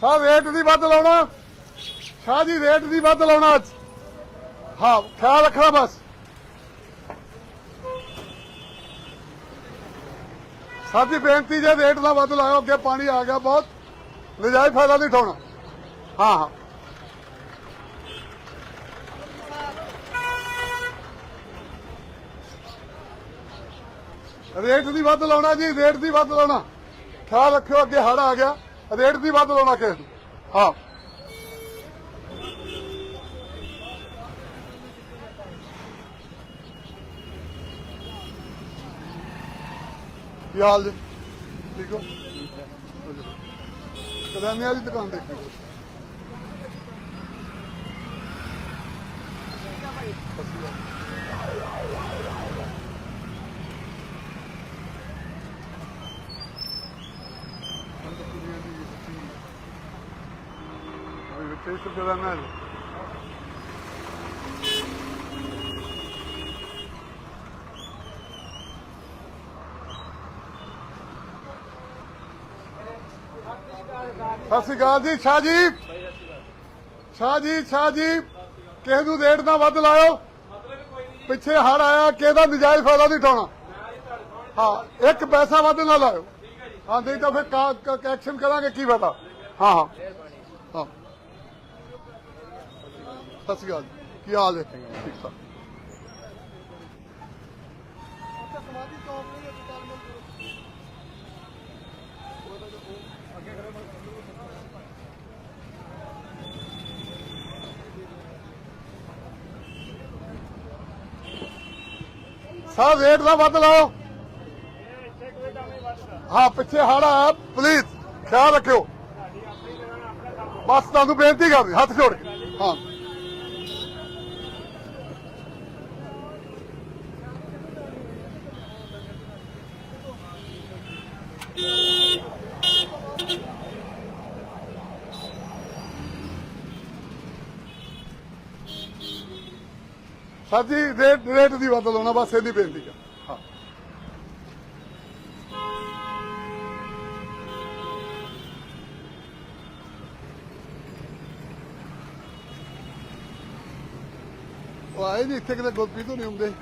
ਸਾਹ ਰੇਟ ਦੀ ਵੱਧ ਲਾਉਣਾ। ਸ਼ਾਹ ਜੀ ਰੇਟ ਦੀ ਵੱਧ ਲਾਉਣਾ ਅੱਜ। ਹਾਂ, ਖਿਆਲ ਰੱਖਣਾ ਬਸ। ਸਾਡੀ ਬੇਨਤੀ ਜੇ ਰੇਟ ਦਾ ਵੱਧ ਲਾਓ ਅੱਗੇ ਪਾਣੀ ਆ ਗਿਆ ਬਹੁਤ। ਨਜਾਇਜ਼ ਫਾਇਦਾ ਨਹੀਂ ਉਠਾਉਣਾ। ਹਾਂ ਹਾਂ। ਰੇਟ ਦੀ ਵੱਧ ਲਾਉਣਾ ਜੀ ਰੇਟ ਦੀ ਵੱਧ ਲਾਉਣਾ। ਖਿਆਲ ਰੱਖਿਓ, ਅੱਗੇ ਹੜ ਆ ਗਿਆ। ਰੇਟ ਦੀ ਵੱਧ ਲਾਉਣਾ ਕਿਸੇ ਨੂੰ। ਹਾਂ। ਕੀ ਹਾਲ ਜੀ? ਠੀਕ ਹੋ? ਕਰਿਆਨੇ ਵਾਲੀ ਦੁਕਾਨ ਦੇਖੀ Oye, ¿qué hizo kiraner? ਸਤਿ ਸ਼੍ਰੀ ਅਕਾਲ ਜੀ ਸ਼ਾਹ ਜੀ ਸ਼ਾਹ ਜੀ ਸ਼ਾਹ ਜੀ ਕਿਸੇ ਨੂੰ ਰੇਟ ਨਾ ਵੱਧ ਲਾਇਓ। ਪਿੱਛੇ ਹੜ ਆਇਆ ਕਿਹਦਾ ਨਜਾਇਜ਼ ਫਾਇਦਾ ਨਹੀਂ ਉਠਾਉਣਾ। ਹਾਂ, ਇੱਕ ਪੈਸਾ ਵੱਧ ਨਾ ਲਾਇਓ। ਹਾਂ, ਨਹੀਂ ਤਾਂ ਫਿਰ ਐਕਸ਼ਨ ਕਰਾਂਗੇ, ਕੀ ਫਾਇਦਾ? ਹਾਂ ਹਾਂ। ਹਾਂ। ਸਤਿ ਸ਼੍ਰੀ ਅਕਾਲ। ਕੀ ਹਾਲ ਹੈ? ਠੀਕ ਠਾਕ। ਸਾਹ ਰੇਟ ਦਾ ਵੱਧ ਲਾਓ। ਹਾਂ ਪਿੱਛੇ ਹੜ ਆਇਆ ਪਲੀਜ਼ ਖਿਆਲ ਰੱਖਿਓ। ਬਸ ਤੁਹਾਨੂੰ ਬੇਨਤੀ ਕਰਦੀ ਹੱਥ ਜੋੜ ਕੇ। ਹਾਂ। ਸਰ ਜੀ ਰੇਟ ਰੇਟ ਦੀ ਬਦਲ ਲਾਉਣਾ, ਬਸ ਇਹਦੀ ਬੇਨਤੀ ਹੈ ਹਾਂ। ਉਹ ਆਏ ਨਹੀਂ ਇੱਥੇ ਕਿਤੇ ਗੁਰਪ੍ਰੀਤ ਤੋਂ ਨਹੀਂ ਹੁੰਦੇ।